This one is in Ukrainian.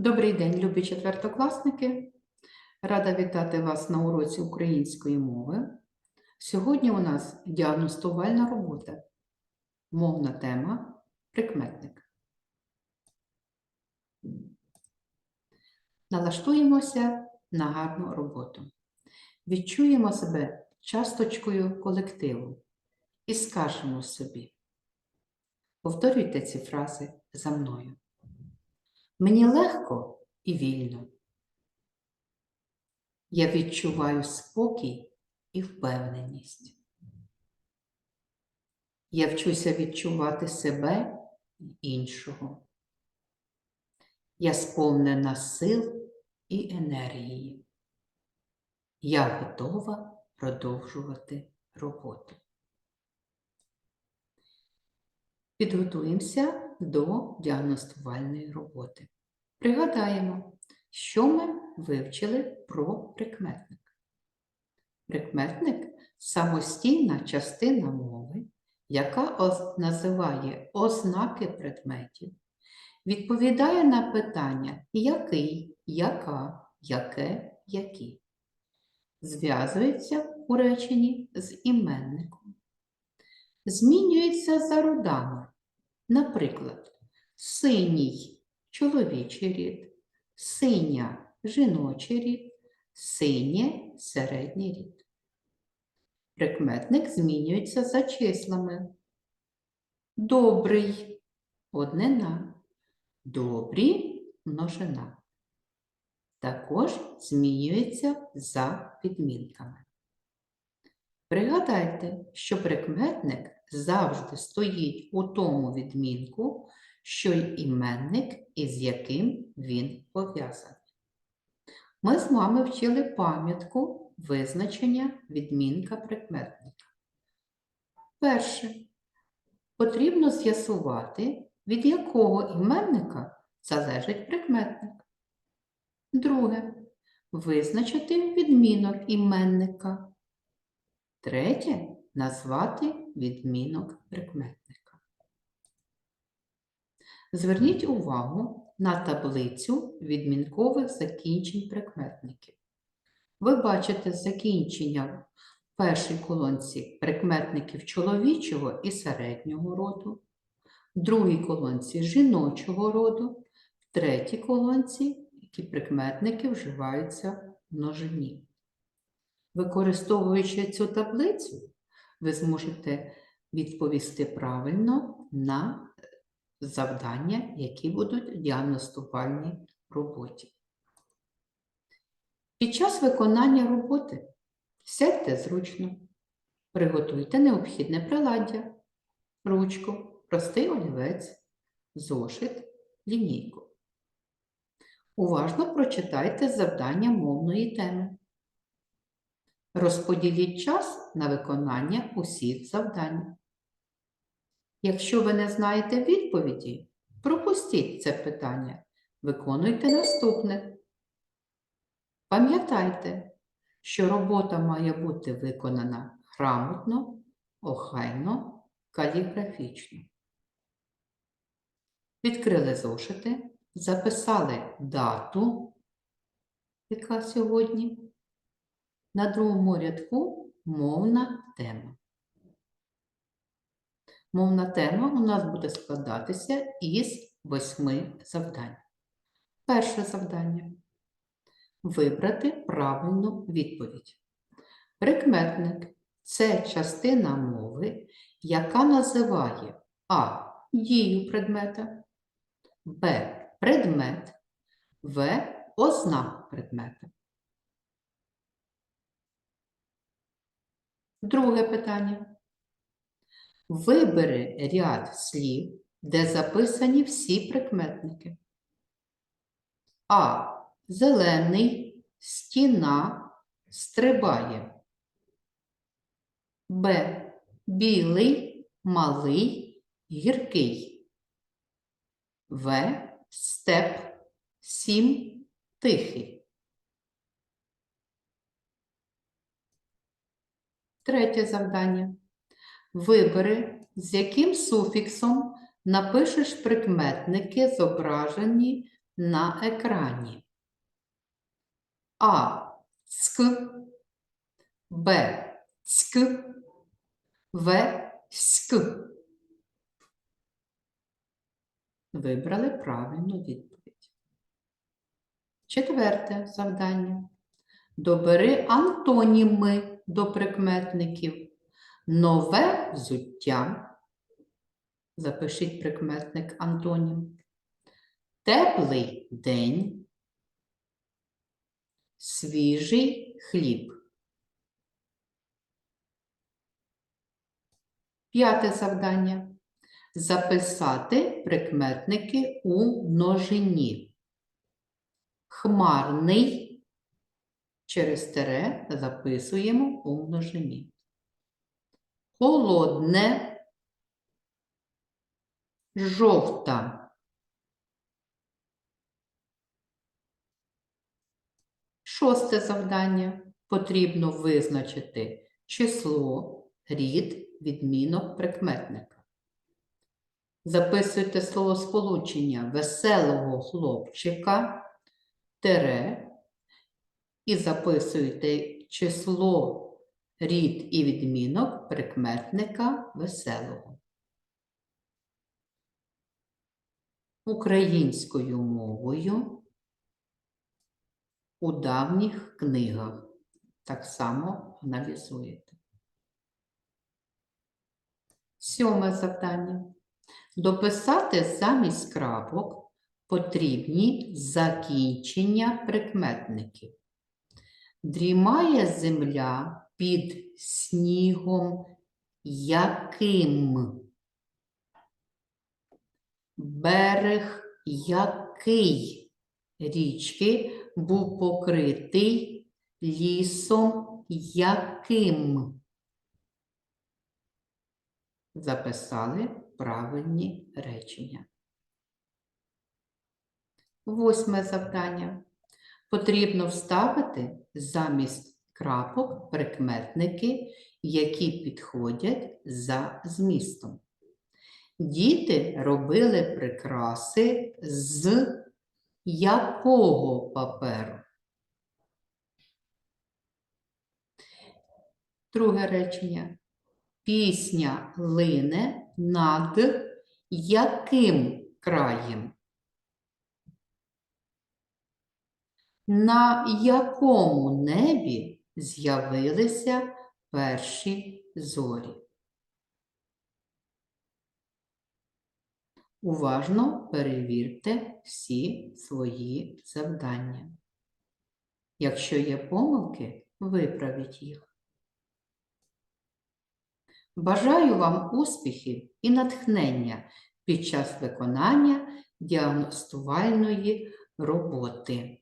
Добрий день, любі четвертокласники. Рада вітати вас на уроці української мови. Сьогодні у нас діагностувальна робота. Мовна тема прикметник. Налаштуємося на гарну роботу. Відчуємо себе часточкою колективу і скажемо собі. Повторюйте ці фрази за мною. Мені легко і вільно. Я відчуваю спокій і впевненість. Я вчуся відчувати себе і іншого. Я сповнена сил і енергії. Я готова продовжувати роботу. Підготуємося до діагностувальної роботи. Пригадаємо, що ми вивчили про прикметник. Прикметник самостійна частина мови, яка називає ознаки предметів, відповідає на питання який, яка, яке, які. Зв'язується у реченні з іменником. Змінюється за родами. Наприклад, синій чоловічий рід, синя жіночий рід, синє середній рід. Прикметник змінюється за числами. Добрий однина, добрі множина. Також змінюється за підмінками. Пригадайте, що прикметник завжди стоїть у тому відмінку, що й іменник, із яким він пов'язаний. Ми з вами вчили пам'ятку визначення відмінка прикметника. Перше. Потрібно з'ясувати, від якого іменника залежить прикметник. Друге. Визначити відмінок іменника. Третє назвати відмінок прикметника. Зверніть увагу на таблицю відмінкових закінчень прикметників. Ви бачите закінчення в першій колонці прикметників чоловічого і середнього роду, в другій колонці жіночого роду, в третій колонці, які прикметники вживаються в множині. Використовуючи цю таблицю, ви зможете відповісти правильно на завдання, які будуть в діагностувальній роботі. Під час виконання роботи сядьте зручно, приготуйте необхідне приладдя, ручку, простий олівець, зошит, лінійку. Уважно прочитайте завдання мовної теми. Розподіліть час на виконання усіх завдань. Якщо ви не знаєте відповіді, пропустіть це питання, виконуйте наступне. Пам'ятайте, що робота має бути виконана грамотно, охайно, каліграфічно. Відкрили зошити, записали дату, яка сьогодні. На другому рядку мовна тема. Мовна тема у нас буде складатися із восьми завдань. Перше завдання вибрати правильну відповідь. Прикметник це частина мови, яка називає А. Дію предмета, Б. Предмет, В. Ознаку предмета. Друге питання. Вибери ряд слів, де записані всі прикметники. А. Зелений, стіна, стрибає. Б. Білий, малий, гіркий. В. Степ, сім, тихий. Третє завдання. Вибери, з яким суфіксом напишеш прикметники, зображені на екрані. А. Цк. Б. Цк. В. Ськ. Вибрали правильну відповідь. Четверте завдання. Добери антоніми до прикметників. Нове взуття. Запишіть прикметник антонім. Теплий день. Свіжий хліб. П'яте завдання. Записати прикметники у множині. Хмарний через тере записуємо у множині. Холодне, жовта. Шосте завдання. Потрібно визначити число, рід, відмінок прикметника. Записуйте словосполучення веселого хлопчика, тере, і записуйте число, рід і відмінок прикметника веселого. Українською мовою у давніх книгах. Так само аналізуєте. Сьоме завдання. Дописати замість крапок потрібні закінчення прикметників. Дрімає земля під снігом яким? Берег який річки був покритий лісом яким? Записали правильні речення. Восьме завдання. Потрібно вставити замість крапок прикметники, які підходять за змістом. Діти робили прикраси з якого паперу? Друге речення. Пісня лине над яким краєм? На якому небі з'явилися перші зорі? Уважно перевірте всі свої завдання. Якщо є помилки, виправіть їх. Бажаю вам успіхів і натхнення під час виконання діагностувальної роботи.